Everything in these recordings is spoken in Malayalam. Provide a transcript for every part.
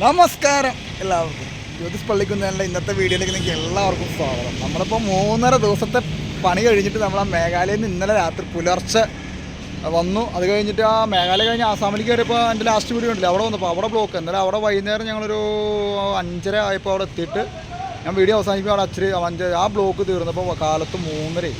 നമസ്കാരം എല്ലാവർക്കും. ജ്യോതിഷ് പള്ളിക്കുന്നതിന്റെ ഇന്നത്തെ വീഡിയോയിലേക്ക് നിങ്ങൾക്ക് എല്ലാവർക്കും സ്വാഗതം. നമ്മളിപ്പോൾ മൂന്നര ദിവസത്തെ പണി കഴിഞ്ഞിട്ട് നമ്മൾ ആ മേഘാലയയിൽ നിന്ന് ഇന്നലെ രാത്രി പുലർച്ചെ വന്നു. അത് കഴിഞ്ഞിട്ട് ആ മേഘാലയ കഴിഞ്ഞ് ആസാമിലേക്ക് കയറിയപ്പോൾ എന്റെ ലാസ്റ്റ് വീഡിയോ ഉണ്ടല്ലോ അവിടെ വന്നപ്പോൾ അവിടെ ബ്ലോക്ക് എന്നാലും അവിടെ വൈകുന്നേരം ഞങ്ങളൊരു അഞ്ചര ആയപ്പോൾ അവിടെ എത്തിയിട്ട് ഞാൻ വീഡിയോ അവസാനിക്കുമ്പോൾ അവിടെ അച്ഛര് അഞ്ച് ആ ബ്ലോക്ക് തീർന്നപ്പോൾ കാലത്ത് മൂന്നരയായി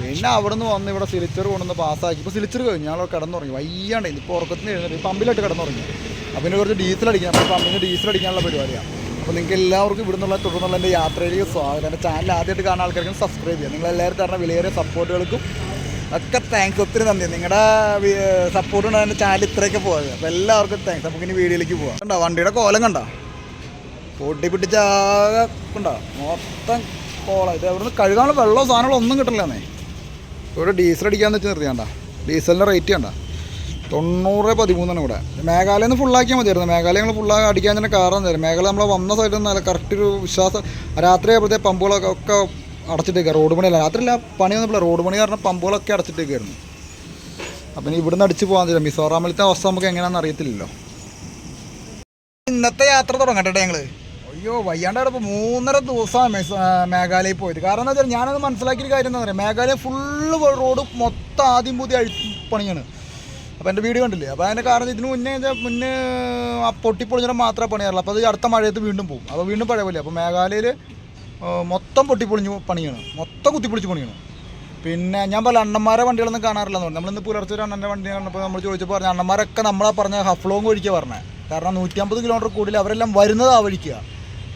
പിന്നെ അവിടെ നിന്ന് വന്ന് ഇവിടെ സിലിച്ചർ കൊണ്ടുവന്ന് പാസ്സാക്കി ഇപ്പോൾ സിലിച്ചർ കഴിഞ്ഞു. ഞങ്ങൾ കിടന്നുറങ്ങി. വയ്യാണ്ട് ഇപ്പോൾ ഉറക്കത്തിന് എഴുന്നേറ്റ്. പമ്പിലായിട്ട് കിടന്നുറങ്ങി. അപ്പോൾ പിന്നെ കുറച്ച് ഡീസൽ അടിക്കണം. അപ്പോൾ പമ്പിന് ഡീസൽ അടിക്കാനുള്ള പരിപാടിയാണ് അപ്പോൾ നിങ്ങൾക്ക് എല്ലാവർക്കും ഇവിടെ നിന്നുള്ള തുടർന്നുള്ള എന്റെ യാത്രയിലേക്ക് സ്വാഗതം. എന്റെ ചാനൽ ആദ്യമായിട്ട് കാണുന്ന ആൾക്കാർക്കും സബ്സ്ക്രൈബ് ചെയ്യുക. നിങ്ങൾ എല്ലാവരും തരുന്ന വിലയേറിയ സപ്പോർട്ടുകൾക്കും ഒക്കെ താങ്ക്സ് ഒത്തിരി നന്ദി. നിങ്ങളുടെ സപ്പോർട്ട് കൊണ്ട് എന്റെ ചാനൽ ഇത്രയൊക്കെ പോയത് അപ്പോൾ എല്ലാവർക്കും താങ്ക്സ് നമുക്ക് ഇനി വീഡിയോയിലേക്ക് പോകാം. കണ്ടോ? വണ്ടിയുടെ കോലം കണ്ടോ? പൊട്ടി ഉണ്ടോ മൊത്തം കോളം ഇത് അവിടെ നിന്ന് കഴുകാനുള്ള വെള്ളമോ സാധനങ്ങളോ ഒന്നും കിട്ടില്ലെന്നേ ഇവിടെ ഡീസൽ അടിക്കാമെന്ന് വെച്ച് നിർത്തിയാണ്ട ഡീസലിന്റെ റേറ്റ് കണ്ട? തൊണ്ണൂറ് പതിമൂന്നാണ് ഇവിടെ മേഘാലയ നിന്ന് ഫുള്ളാക്കിയാൽ മതിയായിരുന്നു. മേഘാലയ ഞങ്ങൾ ഫുള്ളാക്കി അടിക്കാൻ തന്നെ കാരണം തരും മേഘാലയ നമ്മൾ വന്ന സൈഡിൽ നിന്ന് കറക്റ്റ് ഒരു വിശ്വാസം രാത്രി ആയപ്പോഴത്തെ പമ്പുകളൊക്കെ ഒക്കെ അടച്ചിട്ടേക്കുക റോഡ് പണിയല്ല. രാത്രിയില്ല പണി വന്നപ്പോൾ റോഡ് പണി കാരണം പമ്പുകളൊക്കെ അടച്ചിട്ടേക്കായിരുന്നു. അപ്പം ഇവിടുന്ന് അടിച്ച് പോകാൻ തരും മിസോറാമിലത്തെ അവസ്ഥ നമുക്ക് എങ്ങനെയാണെന്ന് അറിയത്തില്ലല്ലോ. ഇന്നത്തെ യാത്ര തുടങ്ങട്ടെ ഞങ്ങൾ അയ്യോ വയ്യാണ്ടാണ് ഇപ്പോൾ മൂന്നര ദിവസമാണ് മേഘാലയയിൽ പോയത്. കാരണം എന്താ വെച്ചാൽ ഞാനത് മനസ്സിലാക്കിയൊരു കാര്യം എന്താ പറയുക മേഘാലയ ഫുള്ള് റോഡ് മൊത്തം ആദ്യം പുതിയ അഴി പണിയാണ്. അപ്പോൾ എന്റെ വീഡിയോ കണ്ടില്ലേ? അപ്പോൾ അതിന്റെ കാരണം ഇതിന് മുന്നേ മുന്നേ പൊട്ടിപ്പൊളിഞ്ഞാൽ മാത്രമേ പണിയാറുള്ളൂ അപ്പോൾ അത് അടുത്ത മഴയത്ത് വീണ്ടും പോകും. അപ്പോൾ വീണ്ടും പഴയ പോലെ. അപ്പോൾ മേഘാലയയിൽ മൊത്തം പൊട്ടിപ്പൊളിഞ്ഞ് പണിയാണ്. മൊത്തം കുത്തിപ്പൊളിച്ച് പണിയാണ്. പിന്നെ ഞാൻ പറഞ്ഞ അണ്ണന്മാരെ വണ്ടികളൊന്നും കാണാറില്ലെന്ന് പറഞ്ഞു. നമ്മളിന്ന് പുലർച്ചെ ഒരു അണ്ണന്റെ വണ്ടി കണ്ടപ്പോൾ നമ്മൾ ചോദിച്ചപ്പോൾ പറഞ്ഞു അണ്ണന്മാരൊക്കെ നമ്മളാ പറഞ്ഞ ഹഫ്ലോങ് വഴിക്കാണ് പറഞ്ഞത് കാരണം നൂറ്റമ്പത് കിലോമീറ്റർ കൂടുതൽ അവരെല്ലാം വരുന്നത് ആ വഴിക്കുക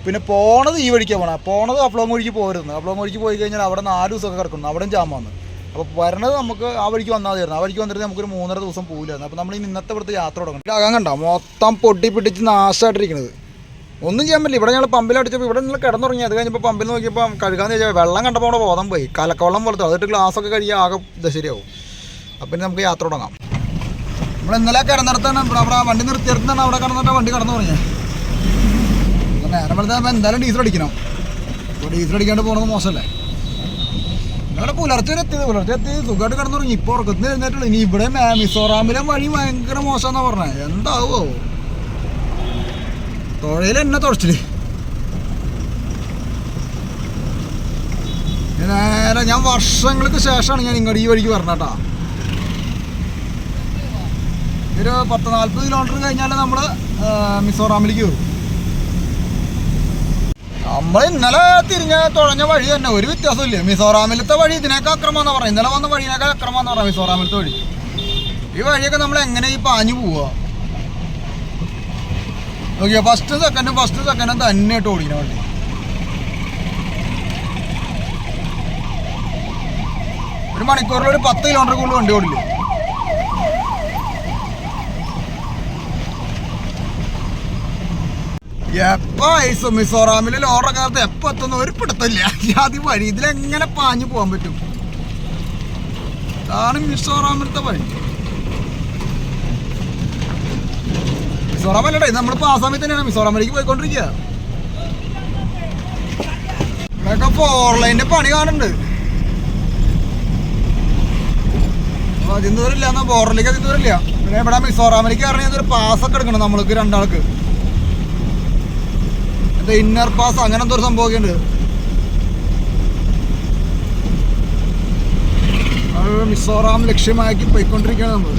പിന്നെ പോണത് ഈ വഴിക്കാണ് പോണത് ഹഫ്ലോങ് വഴിക്ക് പോകരുത്. അപ്ലോങ് വഴിക്ക് പോയി കഴിഞ്ഞാൽ അവിടെ നാല് ദിവസമൊക്കെ കിടക്കുന്നു. അവിടെയും ജാമ വന്ന് അപ്പോൾ വരണത് നമുക്ക് ആ വഴിക്ക് വന്നാൽ മതിയായിരുന്നു. ആ വഴിക്ക് വന്നിട്ട് നമുക്കൊരു മൂന്നര ദിവസം പോകില്ലായിരുന്നു അപ്പോൾ നമ്മൾ ഈ ഇന്നത്തെ ഇവിടുത്തെ യാത്ര തുടങ്ങണം. അകം കണ്ടോ? മൊത്തം പൊട്ടി പിടിച്ച് നാശമായിട്ടിരിക്കുന്നത് ഒന്നും ചെയ്യാൻ പറ്റില്ല. ഇവിടെ ഞങ്ങൾ പമ്പിൽ അടിച്ചപ്പോൾ ഇവിടെ നിങ്ങൾ കിടന്നുറങ്ങി. അത് കഴിഞ്ഞപ്പോൾ പമ്പിൽ നോക്കിയപ്പോൾ കഴുകാന്ന് ചോദിച്ചാൽ വെള്ളം കണ്ടപ്പോൾ അവിടെ ബോധം പോയി. കലക്കവെള്ളം പോലത്തെ. അതിട്ട് ഗ്ലാസ്സൊക്കെ കഴിയുക ആകെ ദശരിയാവും അപ്പം നമുക്ക് യാത്ര തുടങ്ങാം. നമ്മൾ ഇന്നലെ കിടന്നിടത്താണ് ഇവിടെ അവിടെ വണ്ടി നിർത്തിയിടത്താണ് അവിടെ കിടന്നിട്ട് വണ്ടി കടന്നു അപ്പോൾ നേരം വെളുത്താൽ എന്തായാലും ഡീസൽ അടിക്കണം. അപ്പോൾ ഡീസൽ അടിക്കാണ്ട് പോകുന്നത് മോശമല്ലേ ഞങ്ങളുടെ പുലർച്ചെ വരെ എത്തിയത്. പുലർച്ചെ എത്തിയത്. സുഖമായിട്ട് കിടന്നു തുടങ്ങി ഇപ്പോൾ ഉറക്കത്തിന് എഴുന്നേറ്റുള്ളൂ ഇനി ഇവിടെ മിസോറാമിലെ വഴി ഭയങ്കര മോശമെന്നാണ് പറഞ്ഞത് എന്താവോ? തുഴയിൽ എന്നെ തുടച്ചില്ലേ നേരെ ഞാൻ വർഷങ്ങൾക്ക് ശേഷമാണ് ഞാൻ ഇങ്ങോട്ട് ഈ വഴിക്ക് പറഞ്ഞേട്ടാ ഒരു പത്ത് നാൽപ്പത് കിലോമീറ്റർ കഴിഞ്ഞാൽ നമ്മൾ മിസോറാമിലേക്ക് കയറും നമ്മൾ ഇന്നലെ തിരിഞ്ഞ തുഴഞ്ഞ വഴി തന്നെ ഒരു വ്യത്യാസമില്ല മിസോറാമിലത്തെ വഴി ഇതിനൊക്കെ അക്രമം എന്ന് പറയാം. ഇന്നലെ വന്ന വഴിനേക്കാൾ അക്രമം എന്ന് പറയാം മിസോറാമിലത്തെ വഴി. ഈ വഴിയൊക്കെ നമ്മൾ എങ്ങനെ ഈ പാഞ്ഞു പോവുക നോക്കിയോ ഫസ്റ്റ് സെക്കൻഡും ഫസ്റ്റ് സെക്കൻഡും തന്നെയായിട്ട് ഓടിക്കുന്ന വണ്ടി. ഒരു മണിക്കൂറിൽ ഒരു പത്ത് കിലോമീറ്റർ കൂടുതൽ വണ്ടി ഓടില്ലേ? എപ്പോ ഐസ് മിസോറാമിൽ ലോറക്കാലത്ത് എപ്പോ എത്തുന്ന ഒരു പിടുത്തമില്ല. അത് വഴി ഇതിലെങ്ങനെ പാഞ്ഞു പോകാൻ പറ്റും? അതാണ് മിസോറാമിലത്തെ വഴി. മിസോറാം അല്ലടേ നമ്മളിപ്പോ ആസാമിൽ തന്നെയാണ് മിസോറാമിലേക്ക് പോയിക്കൊണ്ടിരിക്കുക. ഇവിടെയൊക്കെ ഫോർ പണി കാണുന്നുണ്ട്. അതിന് ദൂരമില്ല എന്നാ ബോർഡറിലേക്ക് അതിന് ദൂരമില്ല. പിന്നെ ഇവിടെ മിസോറാമിലേക്ക് ഇറങ്ങിയത് ഒരു പാസ്സൊക്കെ എടുക്കണം നമ്മൾക്ക് രണ്ടാൾക്ക്. എന്താ ഇന്നർ പാസ് അങ്ങനെ എന്തോ ഒരു സംഭവമൊക്കെ ഉണ്ട് മിസോറാം ലക്ഷ്യമാക്കി പോയിക്കൊണ്ടിരിക്കുകയാണ് നമ്മൾ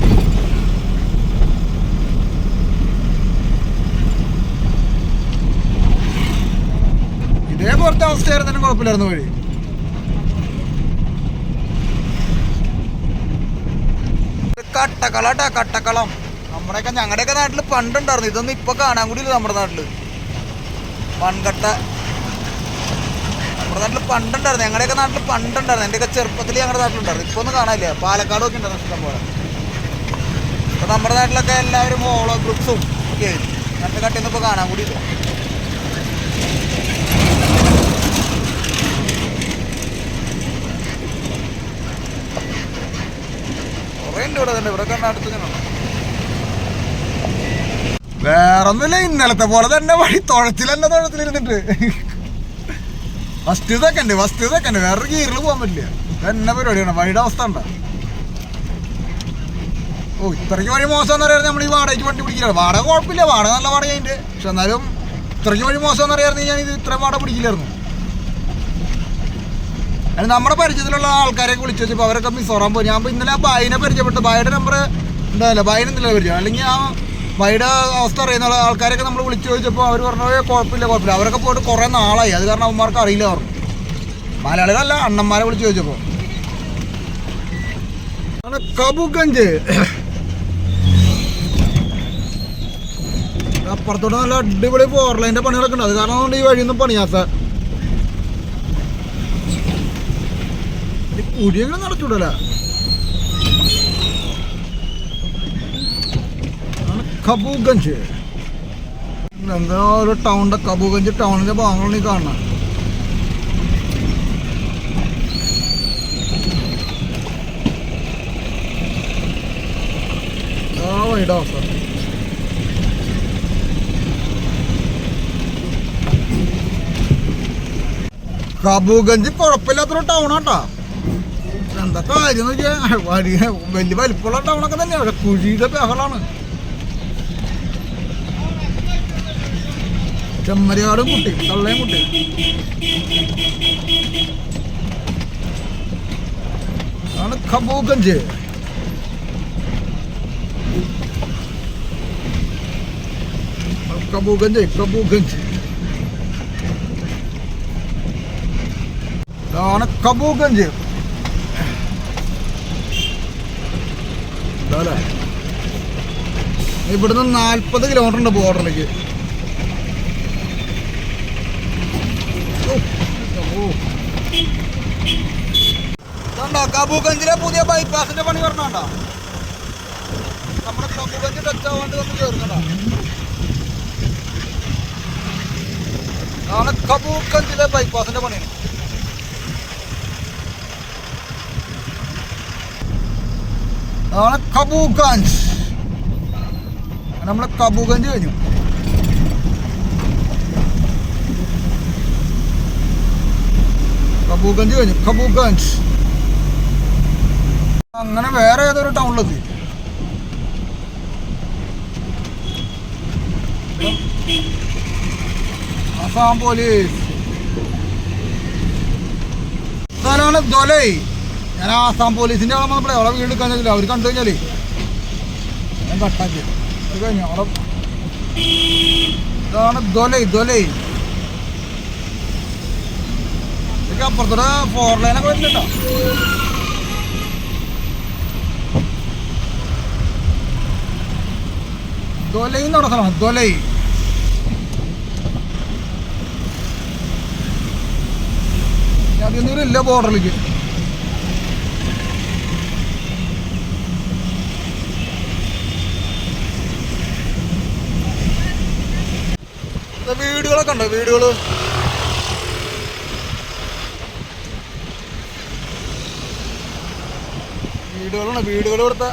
ഇതേപോലത്തെ അവസ്ഥയായിരുന്നു തന്നെ കുഴപ്പമില്ലായിരുന്നു വഴി. കട്ടക്കളാട്ടാ കട്ടക്കളം നമ്മുടെയൊക്കെ ഞങ്ങളുടെയൊക്കെ നാട്ടിൽ പണ്ടുണ്ടായിരുന്നു. ഇതൊന്നും ഇപ്പൊ കാണാൻ കൂടിയില്ല നമ്മുടെ നാട്ടിൽ. മൺകട്ട നമ്മുടെ നാട്ടിൽ പണ്ടുണ്ടായിരുന്നു. ഞങ്ങളുടെയൊക്കെ നാട്ടിൽ പണ്ടുണ്ടായിരുന്നു. എന്റെയൊക്കെ ചെറുപ്പത്തിൽ ഞങ്ങളുടെ നാട്ടിലുണ്ടായിരുന്നു. ഇപ്പൊ ഒന്നും കാണാനില്ല. പാലക്കാടും ഒക്കെ ഉണ്ടായിരുന്നു ഇഷ്ടം പോലെ. ഇപ്പൊ നമ്മുടെ നാട്ടിലൊക്കെ എല്ലാവരും ഓളോ ഗ്രൂപ്പ്സും ഒക്കെ നല്ല കട്ടയൊന്നും ഇപ്പൊ കാണാൻ കൂടിയില്ല കുറേ ഉണ്ട് ഇവിടെ തന്നെ. ഇവിടെ കണ്ട അടുത്ത് വേറൊന്നുമില്ല ഇന്നലത്തെ പോലെ തന്നെ വഴി തുഴച്ചിൽ തന്നെ തുഴച്ചിലിരുന്നിട്ട് ഫസ്റ്റ് സെക്കൻഡ് ഫസ്റ്റ് സെക്കൻഡ് വേറൊരു ഗീറിൽ പോകാൻ പറ്റില്ല. തന്നെ പരിപാടിയാണ്? വഴിയുടെ അവസ്ഥ ഉണ്ടോ ഓ ഇത്രയ്ക്ക് വഴി മോശം എന്ന് പറയുന്നത് നമ്മൾ ഈ വാടകയ്ക്ക് വണ്ടി പിടിക്കില്ല. വാടക കുഴപ്പമില്ല വാടക നല്ല വാടക അതിന്റെ പക്ഷെ എന്നാലും ഇത്രയ്ക്ക് വഴി മോശം എന്ന് പറയുന്നത് ഞാൻ ഇത് ഇത്രയും വാടക പിടിക്കില്ലായിരുന്നു. അതിന് നമ്മുടെ പരിചയത്തിലുള്ള ആൾക്കാരെയൊക്കെ വിളിച്ചു വെച്ചപ്പോൾ അവരൊക്കെ മിസോറാൻ പോയി. ഞാൻ ഇന്നലെ ആ ബായിനെ പരിചയപ്പെട്ടു. ബായുടെ നമ്പർ ഉണ്ടാവില്ല ബായിനെ ഇന്നലെ പരിചയം? അല്ലെങ്കിൽ ആ ബായുടെ അവസ്ഥ അറിയുന്ന ആൾക്കാരൊക്കെ നമ്മൾ വിളിച്ചു ചോദിച്ചപ്പോൾ അവർ പറഞ്ഞ "ഏയ് കുഴപ്പമില്ല കുഴപ്പമില്ല. അവരൊക്കെ പോയിട്ട് കുറേ നാളായി. അത് കാരണം അവന്മാർക്ക് അറിയില്ല പറഞ്ഞു. മലയാളികളല്ല അണ്ണന്മാരെ വിളിച്ചു ചോദിച്ചപ്പോൾ കബുഗഞ്ച്. അപ്പുറത്തോട്ട് നല്ല അടിപൊളി ഫോർലൈന്റെ പണികളൊക്കെ ഉണ്ട്. അത് കാരണം കൊണ്ട് ഈ വഴിയൊന്നും പണിയാത്ത. കുടിയെങ്കിലും നടച്ചൂടല കബൂഗഞ്ച്. എന്താ ഒരു ടൗണിന്റെ കബൂഗഞ്ച് ടൗണിന്റെ ഭാഗങ്ങളാണ് ഈ കാണുന്നത്. ആ വൈഡ് അവസ്ഥ. കബൂഗഞ്ച് കുഴപ്പമില്ലാത്തൊരു ടൗണാട്ടാ എന്താ കാര്യം വലിയ വലിപ്പമുള്ള ടൗണൊക്കെ തന്നെയാണ് പക്ഷെ കുഴിയുടെ ബഹളാണ്. ചെമ്മരിയാടും കുട്ടി തള്ളയും കുട്ടി. ആണ് കബൂക്കഞ്ച് കബൂഗഞ്ച് കബൂഗഞ്ച് ഇതാണ് ഇതാല്ലേ ഇവിടുന്ന് നാൽപ്പത് കിലോമീറ്റർ ഉണ്ട് ബോർഡറിലേക്ക് കബൂഗഞ്ചിലെ പുതിയ ബൈപ്പാസിന്റെ പണി പറഞ്ഞോണ്ടോ നമ്മുടെ കബൂഗഞ്ച് ടച്ച് ആവാണ്ട് നമ്മൾ ചേർന്നതാ ആണ് കബൂഗഞ്ചിലെ ബൈപ്പാസിന്റെ പണിയാണ് അതാണ് കബൂഗഞ്ച് നമ്മളെ കബൂഗഞ്ച് കഴിഞ്ഞു. കബൂഗഞ്ച് കഴിഞ്ഞു. കബൂഗഞ്ച് അങ്ങനെ വേറെ ഏതൊരു ടൗണിലെത്തി അസാം പോലീസ് സ്ഥലമാണ് ദൊലൈ ഞാൻ ആസാം പോലീസിന്റെ അവിടെ വന്നപ്പോഴേ അവളെ വീട് എടുക്കാൻ അവർ കണ്ടു കഴിഞ്ഞാലേ. ഞാൻ കട്ടാക്കി അത് കഴിഞ്ഞു അവിടെ ഇതാണ് ദൊലൈ ദൊലൈ ഇതൊക്കെ അപ്പുറത്തോടെ ഫോർ ലൈനൊക്കെ വരുന്നുണ്ടോ ദൊലൈ എന്ന് പറഞ്ഞ സ്ഥലമാണ് ബോർഡറിലേക്ക് വീടുകളൊക്കെ ഉണ്ടോ? വീടുകൾ? വീടുകളാണ് വീടുകൾ ഇവിടുത്തെ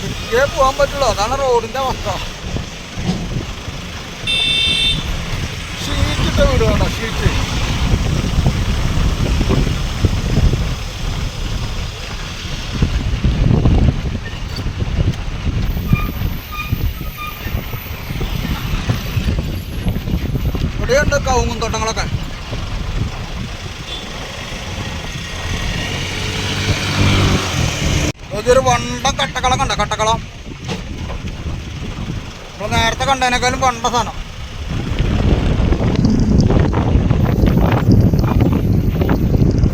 പതുക്കെ പോകാൻ പറ്റുള്ളൂ? അതാണ് റോഡിന്റെ അവസ്ഥ ഷീറ്റിട്ട വീടുകളുണ്ടോ ഷീറ്റ്. ഇവിടെയുണ്ട് കവുങ്ങും തോട്ടങ്ങളൊക്കെ. ഇതൊരു വണ്ട കട്ടക്കളം കണ്ട? കട്ടക്കളം. നമ്മൾ നേരത്തെ കണ്ടതിനേക്കാളും വണ്ട സാധനം.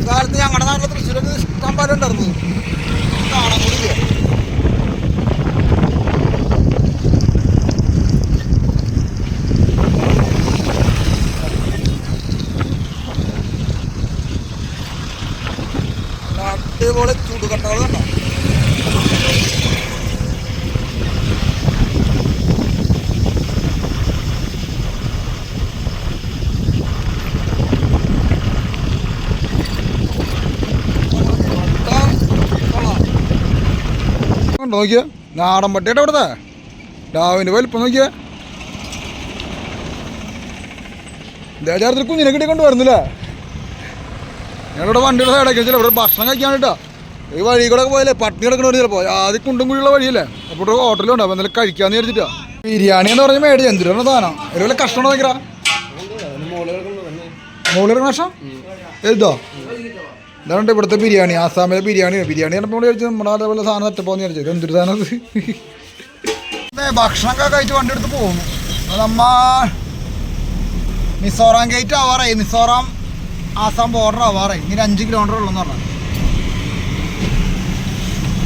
കാലത്ത് ഞങ്ങളുടെ നാട്ടിലെ തൃശ്ശൂരൊക്കെ ഇഷ്ടം പോലെ ഉണ്ടായിരുന്നു. കാണാൻ കൂടി ഇല്ല. അടിപൊളി ചൂടുകട്ടകൾ കണ്ടോ കണ്ടോ നോക്കിയ? നാടൻ പട്ടിയുടെ അവിടുത്തെ? ഡാവിന്റെ വലിപ്പം നോക്കിയ? ദേചാരത്തിൽ കുഞ്ഞിനെ കിട്ടി കൊണ്ട് വരുന്നില്ലേ ഞങ്ങളിവിടെ വണ്ടിയുടെ സൈഡൊക്കെ വെച്ചില്ല? ഇവിടെ ഭക്ഷണം കഴിക്കാൻ കേട്ടോ ഈ വഴി കൂടെ പോയല്ലേ പട്ടിണി കിടക്കണ ചിലപ്പോ. ആദ്യം കുണ്ടും കുഴിയുള്ള വഴിയല്ലേ? അപ്പോൾ ഒരു ഹോട്ടലുണ്ട് അപ്പോൾ എന്തെങ്കിലും കഴിക്കാന്ന് വിചാരിച്ചിട്ടാ. ബിരിയാണി എന്ന് പറഞ്ഞ മേടി എന്തിനാണ് സാധനം. ഒരു വല്ല കഷ്ടമാണോ ഭയങ്കര മോളിൽ കഷ്ടം എഴുതോ ഇതാണ് ഇവിടുത്തെ ബിരിയാണി ആസാമിലെ ബിരിയാണി ബിരിയാണി പറഞ്ഞപ്പോൾ വിചാരിച്ചു നമ്മുടെ അതേപോലെ സാധനം തെറ്റപ്പോന്ന് വിചാരിച്ചു. ഇത് എന്തൊരു സാധനം ഭക്ഷണമൊക്കെ കഴിച്ച് വണ്ടി എടുത്ത് പോകുന്നു നമ്മ മിസോറാം ഗേറ്റ് ആവാറായി. മിസോറാം ആസാം ബോർഡർ ആവാറായി. ഇനി അഞ്ച് കിലോമീറ്റർ ഉള്ളെന്ന് പറഞ്ഞു.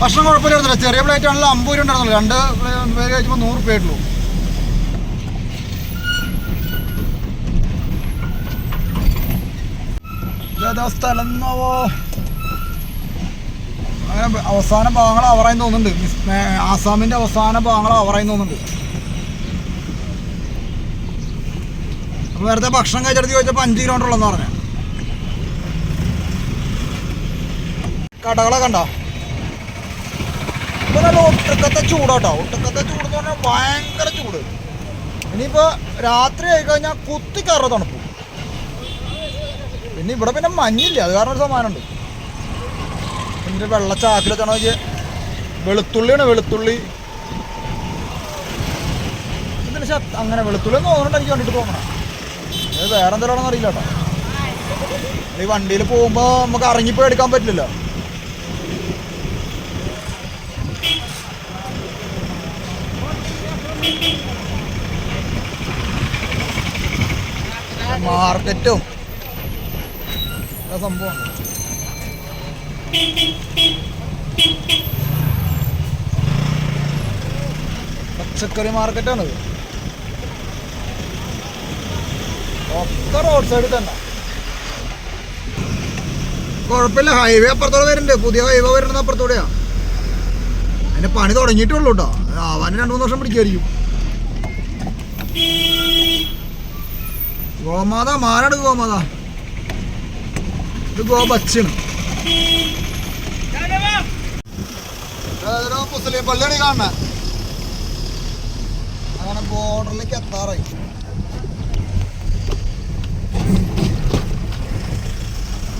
ഭക്ഷണം കുഴപ്പമില്ലായിരുന്നില്ല. ചെറിയ പ്ലേറ്റ് ആണല്ലോ അമ്പത് രൂപ ഉണ്ടായിരുന്നുള്ളൂ. രണ്ട് പേര് കഴിച്ചപ്പോൾ നൂറ് രൂപ ആയിട്ടുള്ളൂ. ഇതേതാ സ്ഥലം എന്നാവോ അങ്ങനെ അവസാന ഭാഗങ്ങൾ അവറായി തോന്നുന്നുണ്ട്. ആസാമിന്റെ അവസാന ഭാഗങ്ങൾ അവറായി തോന്നുന്നുണ്ട്. അപ്പോൾ നേരത്തെ ഭക്ഷണം കഴിച്ചെടുത്ത് ചോദിച്ചപ്പോൾ അഞ്ച് കിലോമീറ്റർ ഉള്ളെന്ന് പറഞ്ഞു. കടകളെ കണ്ടോ? ഒട്ടക്കത്തെ നല്ല ഒട്ടുക്കത്തെ ചൂടാട്ടോ. ഒട്ടുക്കത്തെ ചൂട് എന്ന് പറഞ്ഞാൽ ഭയങ്കര ചൂട്. ഇനിയിപ്പോ രാത്രി ആയി കഴിഞ്ഞാൽ കുത്തി കയറുക തണുപ്പ്. പിന്നെ ഇവിടെ പിന്നെ മഞ്ഞില്ല. അത് കാരണം ഒരു സമാനമുണ്ട്. പിന്നെ വെള്ള ചാക്കിലൊക്കെയാണോ വെളുത്തുള്ളിയാണ് വെളുത്തുള്ളി. ഇതിന് അങ്ങനെ വെളുത്തുള്ളി എന്ന് തോന്നുന്നുണ്ട് എനിക്ക് കണ്ടിട്ട് തോന്നണം. അത് വേറെ എന്തെങ്കിലും അറിയില്ല കേട്ടോ. ഈ വണ്ടിയിൽ പോകുമ്പോൾ നമുക്ക് ഇറങ്ങിപ്പോയി എടുക്കാൻ പറ്റില്ലല്ലോ. മാർക്കറ്റും സംഭവമാണ്. പച്ചക്കറി മാർക്കറ്റാണ് ഒക്കെ റോഡ് സൈഡിൽ തന്നെ. കുഴപ്പമില്ല ഹൈവേ അപ്പുറത്തോടെ വരുന്നുണ്ട്. പുതിയ ഹൈവേ വരുന്നത് അപ്പുറത്തോടെയാ. അതിന്റെ പണി തുടങ്ങിയിട്ടുള്ളൂ കേട്ടോ ആവാൻ രണ്ടു മൂന്ന് വർഷം പിടിക്കുമായിരിക്കും ഗോമാത മാനാട് ഗോമാത. ഇത് ഗോ ബച്ചാണ് അതൊരു മുസ്ലിം പള്ളിയാണ് കാണുന്നത് അങ്ങനെ ബോർഡറിലേക്ക് എത്താറായി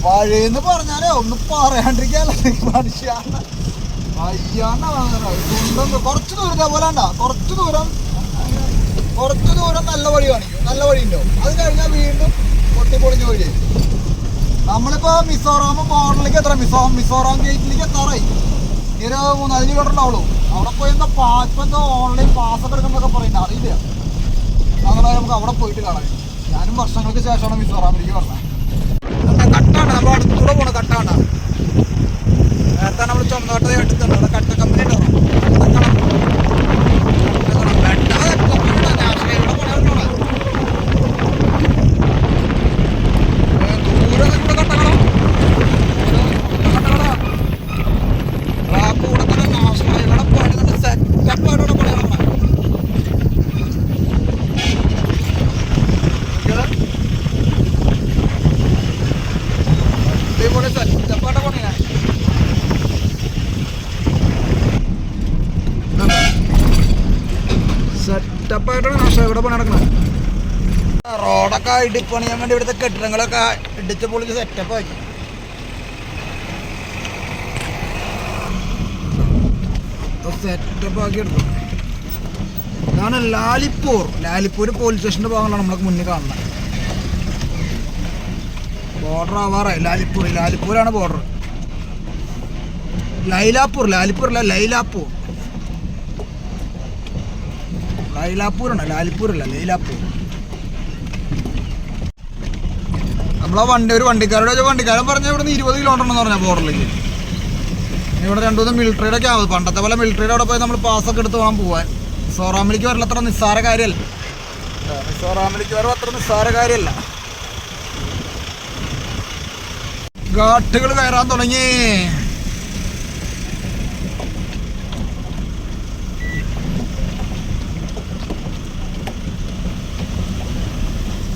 വഴിന്ന് പറഞ്ഞാലേ ഒന്ന് പറയാണ്ടിരിക്കാല്ല മനുഷ്യാണ്. അയ്യാണ്ട കുറച്ച് ദൂരം ഇതേപോലെ ഉണ്ടാ കുറച്ച് ദൂരം. കുറച്ച് ദൂരം നല്ല വഴി കാണിക്കും. നല്ല വഴി ഉണ്ടാവും അത് കഴിഞ്ഞാൽ വീണ്ടും പൊട്ടിപ്പൊളിഞ്ഞ വഴി നമ്മളിപ്പോ മിസോറാം ബോർഡറിലേക്ക് എത്ര മിസോറാം മിസോറാം ഗേറ്റിലേക്ക് എത്താറായി. ഇനി ഒരു മൂന്നാൽ കിലോമീറ്റർ ഉണ്ടാവുള്ളൂ അവിടെ പോയി എന്താ പാ ഇപ്പൊ എന്തോ ഓൺലൈൻ പാസ് ഒക്കെ എടുക്കുന്നൊക്കെ പറയുന്നത്? അറിയില്ല. അങ്ങനെ നമുക്ക് അവിടെ പോയിട്ട് കാണാം ഞാനും വർഷങ്ങൾക്ക് ശേഷമാണ് മിസോറാമിലേക്ക് പറഞ്ഞത് കട്ടാണ്? നമ്മൾ അടുത്തൂടെ പോണ കട്ടാണ്. നേരത്തെ നമ്മൾ ചുമന്നോട്ടത് കട്ട കമ്പനി ഉണ്ടാവും റോഡൊക്കെ ഇടിപ്പണിയാൻ വേണ്ടി ഇവിടുത്തെ കെട്ടിടങ്ങളൊക്കെ ഇടിച്ച് പൊളിച്ച് സെറ്റപ്പ് ആക്കി. സെറ്റപ്പ് ആക്കി എടുത്തു. ഇതാണ് ലാലിപ്പൂർ. ലാലിപ്പൂർ പോലീസ് സ്റ്റേഷന്റെ ഭാഗങ്ങളാണ് നമ്മളൊക്കെ മുന്നിൽ കാണുന്നത്. ബോർഡർ ആവാറായി ലാലിപ്പൂർ ലാലിപ്പൂരാണ് ബോർഡർ ലൈലാപ്പൂർ അല്ല ലൈലാപ്പൂർ ലൈലാപ്പൂരാണ് ലാലിപ്പൂർ അല്ല ലൈലാപ്പൂർ നമ്മളാ വണ്ടി ഒരു വണ്ടിക്കാരോട് വണ്ടിക്കാരൻ പറഞ്ഞ ഇവിടെ നിന്ന് ഇരുപത് കിലോമീറ്റർ ഉണ്ടെന്ന് പറഞ്ഞാൽ ബോർഡറിലേക്ക് ഇവിടെ രണ്ടു മൂന്ന് മിലിറ്ററിയുടെ ഒക്കെ ആവും. പണ്ടത്തെ പോലെ മിലിറ്ററിയുടെ അവിടെ പോയി നമ്മൾ പാസ്സൊക്കെ എടുത്ത് പോകാൻ പോവാൻ. മിസോറാമിലേക്ക് വരൽ അത്ര നിസ്സാര കാര്യമല്ല മിസോറാമിലേക്ക് വരവ് അത്ര നിസ്സാര കാര്യമല്ല ഘാട്ടുകൾ കയറാൻ തുടങ്ങി.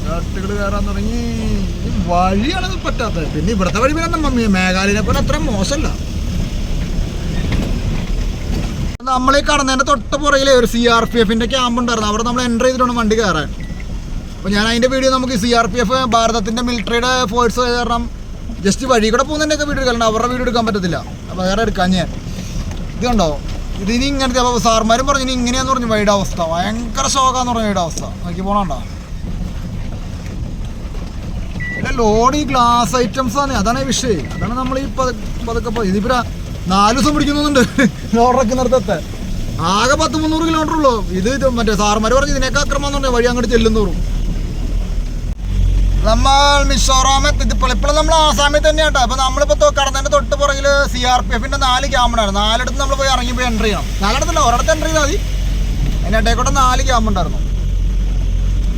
ഘാട്ടുകൾ കയറാൻ തുടങ്ങി. വഴിയാണത് വഴിയാണ് പറ്റാത്തത്. പിന്നെ ഇവിടുത്തെ വഴി പിന്നെ നമ്മ മേഘാലയനെ പോലെ അത്ര മോശമല്ല. നമ്മൾ ഈ കടന്നതിന്റെ തൊട്ട് പുറകിലെ ഒരു സി ആർ പി എഫിന്റെ ക്യാമ്പ് ഉണ്ടായിരുന്നു. അവിടെ നമ്മൾ എന്റർ ചെയ്തിട്ടാണ് വണ്ടി കയറാൻ. അപ്പോൾ ഞാൻ അതിന്റെ വീഡിയോ നമുക്ക് സി ആർ പി എഫ് ഭാരതത്തിന്റെ മിലിറ്ററിയുടെ ഫോഴ്സ് കാരണം ജസ്റ്റ് വഴി കൂടെ പോകുന്നതിന്റെയൊക്കെ വീട് എടുക്കാൻ അവരുടെ വീട് എടുക്കാൻ പറ്റത്തില്ല. അപ്പോൾ വേറെ എടുക്കാൻ ഞാൻ. ഇത് കണ്ടോ? ഇത് ഇനി ഇങ്ങനത്തെ അപ്പോൾ സാർമാരും പറഞ്ഞു ഇനി ഇങ്ങനെയാന്ന് പറഞ്ഞു വഴിയുടെ അവസ്ഥ. ഭയങ്കര ശോകാന്ന് പറഞ്ഞു വഴിയുടെ അവസ്ഥ. നോക്കി പോണണ്ട? പിന്നെ ലോഡ് ഈ ഗ്ലാസ് ഐറ്റംസ് ആണ്. അതാണ് വിഷയം. അതാണ് നമ്മൾ ഈ പത- പതുക്കെ പോയി ഇതിപ്പോ നാല് ദിവസം പിടിക്കുന്നുണ്ട്. ലോഡറൊക്കെ നിർത്തത്തെ ആകെ പത്ത് മുന്നൂറ് കിലോമീറ്റർ ഉള്ളൂ. ഇത് മറ്റേ സാർമാർ പറഞ്ഞു ഇതിനൊക്കെ അക്രമം എന്ന് പറഞ്ഞാൽ വഴി അങ്ങോട്ട് ചെല്ലുന്നോറും നമ്മൾ മിസോറാം ഇതിപ്പോൾ ഇപ്പോഴും നമ്മൾ ആസാമിൽ തന്നെയാണ് കേട്ടോ. അപ്പോൾ നമ്മളിപ്പോൾ കടന്നതിന്റെ തൊട്ട് പുറകിൽ സി ആർ പി എഫിന്റെ നാല് ക്യാമ്പുണ്ടായിരുന്നു നാലിടത്ത് നമ്മൾ പോയി ഇറങ്ങി പോയി എൻട്രി ചെയ്യണം. നാലിടത്തല്ല ഒരിടത്ത് എൻട്രി ചെയ്താൽ മതി. അതിന്റെ ഇടയിൽ നാല് ക്യാമ്പുണ്ടായിരുന്നു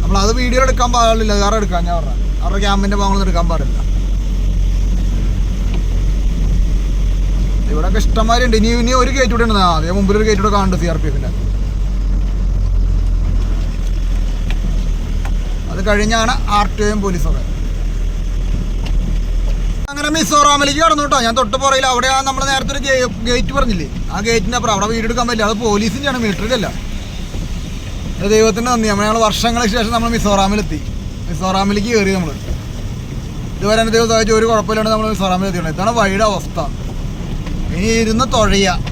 നമ്മൾ അത് വീഡിയോ എടുക്കാൻ പാടില്ല. വേറെ എടുക്കാൻ ഞാൻ പറഞ്ഞത് അവരുടെ ക്യാമ്പിന്റെ ഭാഗങ്ങളൊന്നും എടുക്കാൻ പാടില്ല. ഇവിടെ ഇഷ്ടംമാരി ഉണ്ട് ഇനി ഇനി ഒരു ഗേറ്റ് കൂടെ ഉണ്ട്. അതേ മുമ്പിൽ ഒരു ഗേറ്റ് കാണുന്നുണ്ട് സി ആർ പി എഫിന്റെ കഴിഞ്ഞാണ് ആർ ടി ഒയും പോലീസൊക്കെ. അങ്ങനെ മിസോറാമിലേക്ക് കടന്നു കേട്ടോ ഞാൻ തൊട്ട് പുറയിൽ അവിടെ ആ നമ്മൾ നേരത്തെ ഒരു ഗേറ്റ് പറഞ്ഞില്ലേ? ആ ഗേറ്റിന്റെ അപ്പുറം. അവിടെ വീട് എടുക്കാൻ പറ്റില്ല. അത് പോലീസിന്റെയാണ് മിലിറ്ററിയിലല്ല അത് ദൈവത്തിന് നന്ദി. നമ്മൾ ഞങ്ങൾ വർഷങ്ങൾക്ക് ശേഷം നമ്മൾ മിസോറാമിലെത്തി മിസോറാമിലേക്ക് കയറി നമ്മൾ ഇതുവരെ ദൈവം സഹായിച്ച ഒരു കുഴപ്പമില്ലാണ്ട് നമ്മൾ മിസോറാമിലെത്തിയിട്ടുണ്ട് ഇതാണ് വഴിയുടെ അവസ്ഥ. ഇനി ഇരുന്ന് തുഴയുക.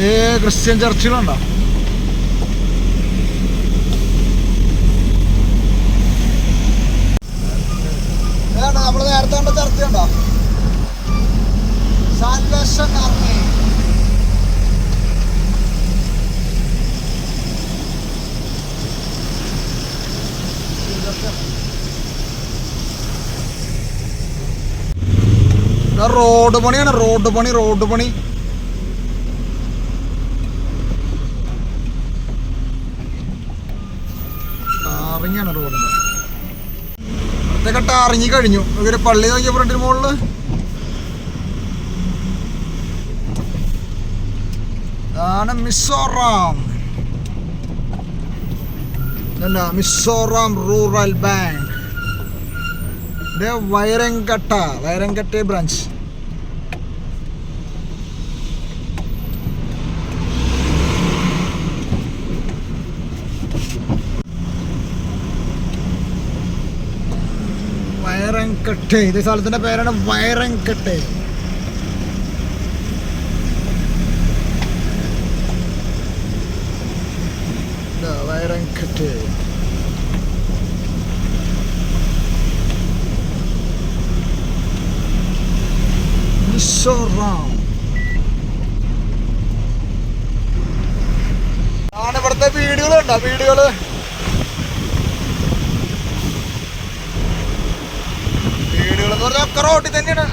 ഏ ക്രിസ്ത്യൻ ചർച്ചുകളുണ്ടോ നമ്മൾ നേരത്തെ കണ്ട ചർച്ച ഉണ്ടോ സാൽവേഷൻ ആർമി റോഡ് പണിയാണ് റോഡ് പണി റോഡ് പണി. ടാറിങ്ങാണ് അടുത്ത കട്ട ഇറങ്ങി കഴിഞ്ഞു. ഇവർ പള്ളി നോക്കിയ ഫ്രണ്ടിന് മുകളിൽ. ഇതാണ് മിസോറാം. അല്ല മിസോറാം റൂറൽ ബാങ്ക്. ഇത് വയറങ്കട്ട വയറങ്കട്ടെ ബ്രാഞ്ച് വയറങ്കട്ടെ ഇത് സ്ഥലത്തിന്റെ പേരാണ് വയറങ്കട്ടെ. വയറങ്കട്ടെ. ഇവിടുത്തെ വീടുകൾ വീടുകൾ എന്ന് പറഞ്ഞാൽ ഒക്കെ റോഡിൽ തന്നെയാണ്.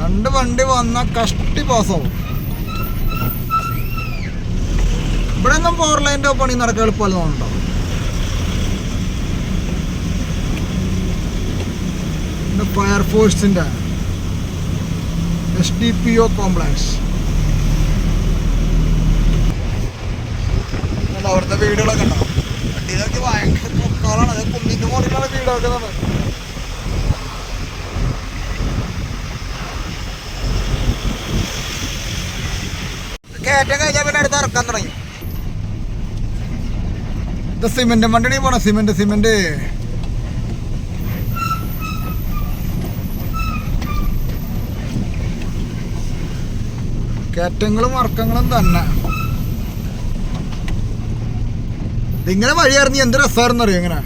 രണ്ട് വണ്ടി വന്ന കഷ്ടി പാസ്സാവും ഇവിടെ ഒന്നും ഫോർ ലൈന്റെ പണി നടക്കാൻ എളുപ്പമല്ല തോന്നുന്നുണ്ടോ? ഫയർഫോഴ്സിന്റെ S D P O complex അവിടുത്തെ വീടുകളൊക്കെ ഉണ്ടാവും വണ്ടിയിലൊക്കെ ഭയങ്കര പൊക്കാളാണ് അത് കുന്നിന്റെ മുകളിലാണ് വീടൊക്കെ നമ്മൾ കയറ്റം കഴിഞ്ഞാൽ പിന്നെ അടുത്ത് ഇറക്കാൻ തുടങ്ങി. ഇത് സിമെന്റ് വണ്ടി പോണ. സിമെന്റ് സിമെന്റ് കയറ്റങ്ങളും വർക്കങ്ങളും തന്നെ. ഇതിങ്ങനെ വഴിയായിരുന്നു എന്ത് രസമായിരുന്നു അറിയോ ഇങ്ങനെ?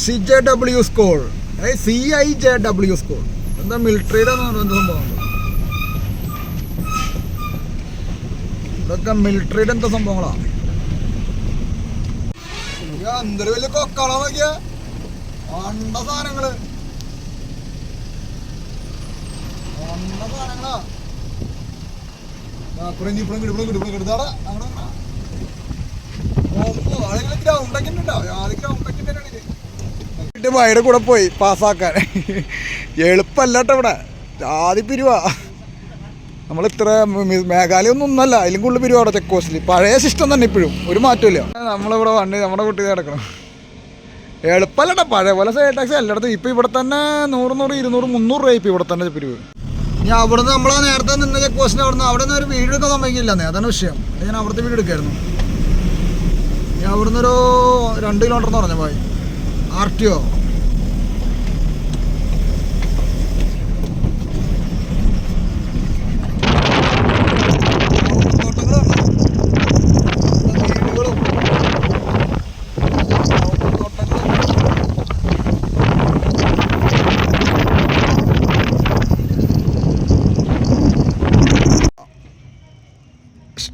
C J W school C I J W school എന്താ മിലിറ്ററിയുടെ സംഭവം? ഇതൊക്കെ മിലിറ്ററിയുടെ എന്താ സംഭവങ്ങളാ. എന്തൊരു വലിയ കൊക്കളാ നോക്കിയ. സാധനങ്ങൾ. വയറ് കൂടെ പോയി പാസ്സാക്കാൻ എളുപ്പമല്ല കേട്ടോ ഇവിടെ. ജാതി പിരിവാ. നമ്മൾ ഇത്ര മേഘാലയ ഒന്നും ഒന്നല്ല അതിലും കൂടുതൽ പിരിവ് അവിടെ ചെക്ക് പോസ്റ്റിൽ പഴയ സിസ്റ്റം തന്നെ ഇപ്പോഴും ഒരു മാറ്റമില്ല നമ്മളിവിടെ വണ്ടി നമ്മുടെ കുട്ടി നടക്കണം. എളുപ്പമല്ലട്ടോ പഴയ പോലെ സൈഡ് ടാക്സി എല്ലായിടത്തും. ഇപ്പം ഇവിടെ തന്നെ നൂറ് നൂറ് ഇരുന്നൂറ് മുന്നൂറ് രൂപ ഇപ്പം ഇവിടെ തന്നെ പിരിവ്. ഇനി അവിടുന്ന് നമ്മൾ നേരത്തെ നിന്ന ചെക്ക് പോസ്റ്റിന് അവിടുന്ന് അവിടെ നിന്ന് ഒരു വീട് എടുക്കാൻ സമ്മതിക്കില്ലെന്നേ അതാണ് വിഷയം. ഞാൻ അവിടുത്തെ വീട് എടുക്കായിരുന്നു. ഞാൻ അവിടുന്ന് ഒരു രണ്ട് കിലോമീറ്റർ എന്ന് പറഞ്ഞ പോയി. R T O.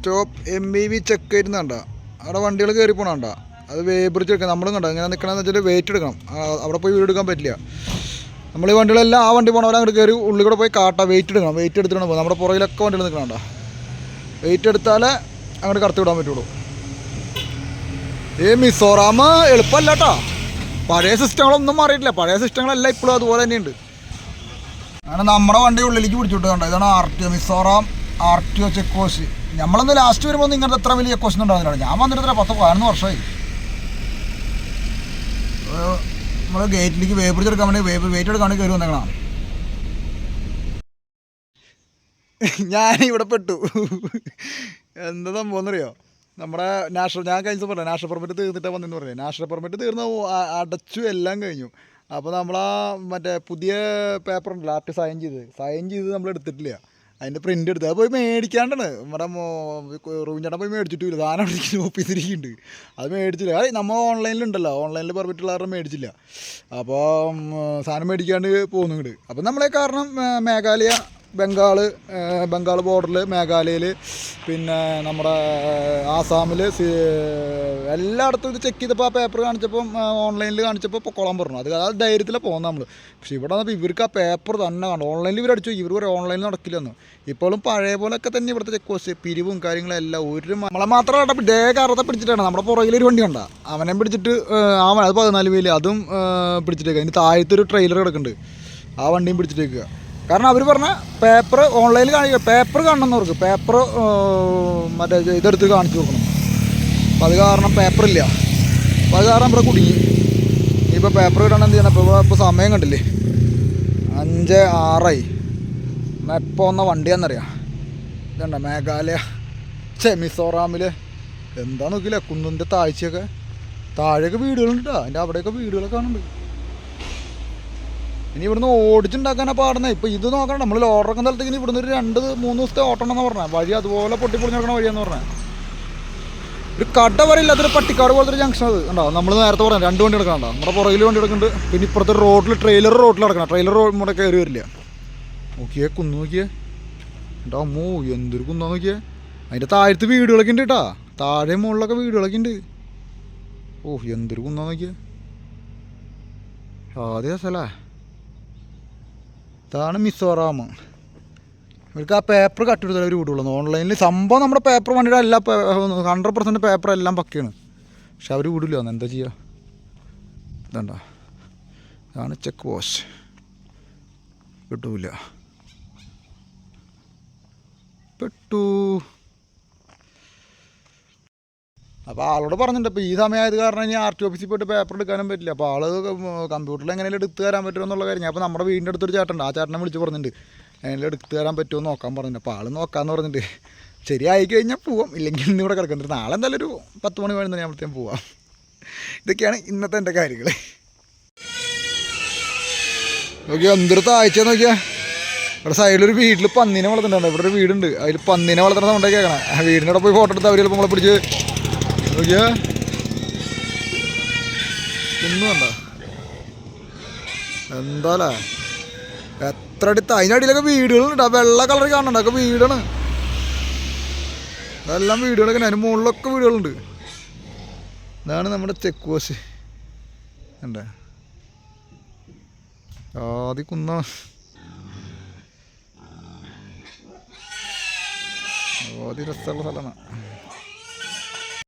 Stop M E V check ചെയ്യുന്നുണ്ട അവിടെ വണ്ടികൾ കയറി പോകണണ്ട അത് വേബ്രിച്ച് എടുക്കണം നമ്മളും കണ്ട? ഇങ്ങനെ നിൽക്കണമെന്ന് വെച്ചാൽ വെയിറ്റ് എടുക്കണം. അവിടെ പോയി വീട് എടുക്കാൻ പറ്റില്ല. നമ്മൾ ഈ വണ്ടികളെല്ലാം ആ വണ്ടി പോകണവരെ അങ്ങോട്ട് കയറി ഉള്ളിൽ കൂടെ പോയി കാട്ട. വെയിറ്റ് എടുക്കണം. വെയിറ്റ് എടുത്തിട്ടാണ് പോകുന്നത്. നമ്മുടെ പുറകിലൊക്കെ വണ്ടികൾ നിൽക്കണണ്ട വെയിറ്റ് എടുത്താലേ അങ്ങോട്ട് കടത്തി വിടാൻ പറ്റുള്ളൂ. ഏ മിസോറാം എളുപ്പമല്ല കേട്ടോ പഴയ സിസ്റ്റങ്ങളൊന്നും മാറിയിട്ടില്ല. പഴയ സിസ്റ്റങ്ങളെല്ലാം ഇപ്പോഴും അതുപോലെ തന്നെയുണ്ട്. അങ്ങനെ നമ്മുടെ വണ്ടി ഉള്ളിലേക്ക് പിടിച്ചിട്ട് കണ്ടോ? ഇതാണ് R T O Mizoram R T O check post നമ്മളൊന്ന് ലാസ്റ്റ് വരുമ്പോൾ ഇങ്ങനത്തെ അത്ര വലിയ ക്വസ്റ്റൻ ഉണ്ടാകുന്നില്ല ഞാൻ വന്നിട്ട് എത്ര പത്ത് പതിനൊന്ന് വർഷമായി. നമ്മൾ ഗേറ്റിലേക്ക് വേവ് എടുക്കാൻ വേണ്ടി വേവ് വെയിറ്റ് എടുക്കാൻ വേണ്ടി കയറി വന്നേക്കണം ഞാൻ ഇവിടെ പെട്ടു. എന്താ സംഭവം എന്നറിയോ നമ്മുടെ നാഷണൽ ഞാൻ കഴിഞ്ഞ ദിവസം പറഞ്ഞു നാഷണൽ പെർമിറ്റ് തീർന്നിട്ടാണ് വന്നെന്ന് പറഞ്ഞു നാഷണൽ പെർമിറ്റ് തീർന്ന അടച്ചു എല്ലാം കഴിഞ്ഞു. അപ്പോൾ നമ്മൾ മറ്റേ പുതിയ പേപ്പർ ഉണ്ടല്ലോ ആർട്ട് സൈൻ ചെയ്ത് സൈൻ ചെയ്ത് നമ്മൾ എടുത്തിട്ടില്ല അതിന്റെ പ്രിന്റ് എടുത്ത്. അത് പോയി മേടിക്കാണ്ടാണ്. നമ്മുടെ റൂമിച്ചേട്ടൻ പോയി മേടിച്ചിട്ടില്ല. സാധനം അവിടെ ഓഫീസിരിക്കുന്നുണ്ട് അത് മേടിച്ചില്ല. അത് നമ്മൾ ഓൺലൈനിലുണ്ടല്ലോ. ഓൺലൈനിൽ പറഞ്ഞിട്ടുള്ളവരുടെ മേടിച്ചില്ല. അപ്പോൾ സാധനം മേടിക്കാണ്ട് പോകുന്നുണ്ട് അപ്പം നമ്മളെ കാരണം മേഘാലയ ബംഗാൾ ബംഗാൾ ബോർഡറിൽ മേഘാലയയിൽ പിന്നെ നമ്മുടെ ആസാമിൽ എല്ലായിടത്തും ഇത് ചെക്ക് ചെയ്തപ്പോൾ ആ പേപ്പർ കാണിച്ചപ്പോൾ ഓൺലൈനിൽ കാണിച്ചപ്പോൾ പൊക്കോളാൻ പറഞ്ഞു. അത് അതായത് ധൈര്യത്തിലാണ് പോകുന്നത് നമ്മൾ പക്ഷേ ഇവിടെ വന്നപ്പോൾ ഇവർക്ക് ആ പേപ്പർ തന്നെ കാണും. ഓൺലൈനിൽ ഇവർ അടിച്ചു. ഇവർ ഒരു ഓൺലൈനിൽ നടക്കില്ലെന്ന്. ഇപ്പോഴും പഴയ പോലെയൊക്കെ തന്നെ ഇവിടുത്തെ ചെക്ക് പോസ്റ്റ് പിരിവും കാര്യങ്ങളെല്ലാം ഒരു നമ്മളെ നമ്മളെ അവിടെ ഡേ കാറത്തെ പിടിച്ചിട്ടാണ്. നമ്മുടെ പുറകിലൊരു വണ്ടി കണ്ട. അവനെ പിടിച്ചിട്ട് അവൻ അത് പതിനാല് വേലി അതും പിടിച്ചിട്ടേക്കുക അതിന് താഴത്തൊരു ട്രെയിലർ കിടക്കുന്നുണ്ട് ആ വണ്ടിയും പിടിച്ചിട്ടേക്കുക കാരണം അവർ പറഞ്ഞ പേപ്പർ ഓൺലൈനിൽ കാണിക്കുക പേപ്പർ കാണണമെന്നവർക്ക് പേപ്പർ മറ്റേ ഇതെടുത്ത് കാണിച്ചു കൊടുക്കണം അപ്പോൾ അത് കാരണം പേപ്പറില്ല അപ്പോൾ അത് കാരണം ഇവിടെ കുടുങ്ങി. ഇപ്പോൾ പേപ്പർ കിട്ടണം എന്ത് ചെയ്യണം? ഇപ്പോൾ ഇപ്പോൾ സമയം കണ്ടില്ലേ? അഞ്ച് ആറായി. എപ്പോൾ വന്ന വണ്ടിയാണെന്നറിയാം ഇതുണ്ട മേഘാലയ ചെ മിസോറാമിൽ എന്താ നോക്കില്ല കുന്നിന്റെ താഴ്ചയൊക്കെ. താഴെയൊക്കെ വീടുകളുണ്ട് അതിന്റെ അവിടെയൊക്കെ വീടുകളൊക്കെ കാണുന്നുണ്ട് ഇനി ഇവിടുന്ന് ഓടിച്ചുണ്ടാക്കാനാണ് പാടുന്നത് ഇപ്പോൾ ഇത് നോക്കണം. നമ്മൾ ലോഡറൊക്കെ സ്ഥലത്തേക്ക് ഇനി ഇവിടുന്ന് ഒരു രണ്ട് മൂന്ന് ദിവസത്തെ ഓട്ടം എന്ന് പറഞ്ഞത് വഴി അതുപോലെ പൊട്ടിപ്പൊളിഞ്ഞ് നടക്കണ വഴിയാന്ന് പറഞ്ഞത് ഒരു കട വരെ ഇല്ലാത്തൊരു പട്ടിക്കാട് പോലത്തെ ഒരു ജംഗ്ഷൻ അത്. ഉണ്ടോ നമ്മൾ നേരത്തെ പറഞ്ഞു രണ്ട് വണ്ടി എടുക്കണ്ട നമ്മുടെ പുറകിൽ വണ്ടി എടുക്കുന്നുണ്ട് പിന്നെ ഇപ്പുറത്തെ റോഡിൽ ട്രെയിലർ റോഡിൽ നടക്കണം. ട്രെയിലർ റോഡ് ഇവിടെ കയറി വരില്ല? നോക്കിയേ കുന്ന് നോക്കിയേ. എന്റെ അമ്മോ എന്തൊരു കുന്നാ നോക്കിയേ. അതിന്റെ താഴത്ത് വീടുകളൊക്കെ ഉണ്ട് കേട്ടാ. താഴെ മുകളിലൊക്കെ വീടുകളൊക്കെ ഉണ്ട്. ഓഹ് എന്തൊരു കുന്നാ നോക്കിയേ. ആദ്യ സ്ഥലേ. ഇതാണ് മിസോറാം. ഇവർക്ക് ആ പേപ്പർ കട്ടെടുത്താലേ അവർ വിടുള്ളൂ. ഓൺലൈനിൽ സംഭവം നമ്മുടെ പേപ്പർ വണ്ടിയുടെ എല്ലാ ഹൺഡ്രഡ് പെർസെന്റ് പേപ്പർ എല്ലാം പക്കയാണ്. പക്ഷെ അവർ വിടില്ല. എന്താ ചെയ്യുക ഇതണ്ട. ഇതാണ് ചെക്ക് പോസ്റ്റ് കിട്ടൂല. പെട്ടു. അപ്പോൾ ആളോട് പറഞ്ഞിട്ടുണ്ട്. ഇപ്പോൾ ഈ സമയമായത് കാരണം ഇനി ആർ ടി ഓഫീസിൽ പോയിട്ട് പേപ്പർ എടുക്കാനും പറ്റില്ല. അപ്പോൾ ആൾ കമ്പ്യൂട്ടറിൽ എങ്ങനെയും എടുത്തു തരാൻ പറ്റുമോ എന്നുള്ള കാര്യം. അപ്പോൾ നമ്മുടെ വീടിന്റെ അടുത്തൊരു ചേട്ടനുണ്ട്. ആ ചേട്ടനെ വിളിച്ച് പറഞ്ഞിട്ടുണ്ട്. എങ്ങനെയും എടുത്തു തരാൻ പറ്റുമോ നോക്കാൻ പറഞ്ഞിട്ടുണ്ട്. അപ്പോൾ ആൾ നോക്കാമെന്ന് പറഞ്ഞിട്ട് ശരിയായി കഴിഞ്ഞാൽ പോവാം. ഇല്ലെങ്കിൽ ഇന്ന് ഇവിടെ കിടക്കുന്നുണ്ട്. നാളെ എന്തായാലും ഒരു പത്ത് മണി പതിനൊന്ന് മണിയാകുമ്പോഴത്തേക്കും പോവാം. ഇതൊക്കെയാണ് ഇന്നത്തെ എന്റെ കാര്യങ്ങൾ നോക്കിയാ എന്തൊരു താഴ്ച നോക്കിയാ. ഇവിടെ സൈഡിലൊരു വീട്ടിൽ പന്നീനെ വളർത്തുന്നുണ്ട് ഇവിടെ ഒരു വീടുണ്ട്. അതിൽ പന്നീനെ വളർത്തുന്ന സൗണ്ടൊക്കെ കേൾക്കണം. ആ വീടിന്റെ പോയി ഫോട്ടോ എടുത്ത് അവർ ചിലപ്പോൾ നമ്മളെ പിടിച്ച് നോക്കിയാ. കുന്നു കണ്ട? എന്താലേ? എത്ര അടുത്ത് അതിനടിയിലൊക്കെ വീടുകളുണ്ട്. ആ വെള്ള കളർ കാണണ്ട ഒക്കെ വീടാണ്. അതെല്ലാം വീടുകളൊക്കെ അതിന് മുകളിലൊക്കെ വീടുകളുണ്ട്. ഇതാണ് നമ്മുടെ പോസ്റ്റ് ഉണ്ട് ആദ്യ കുന്ന. ആദ്യ രസമുള്ള സ്ഥലമാണ്.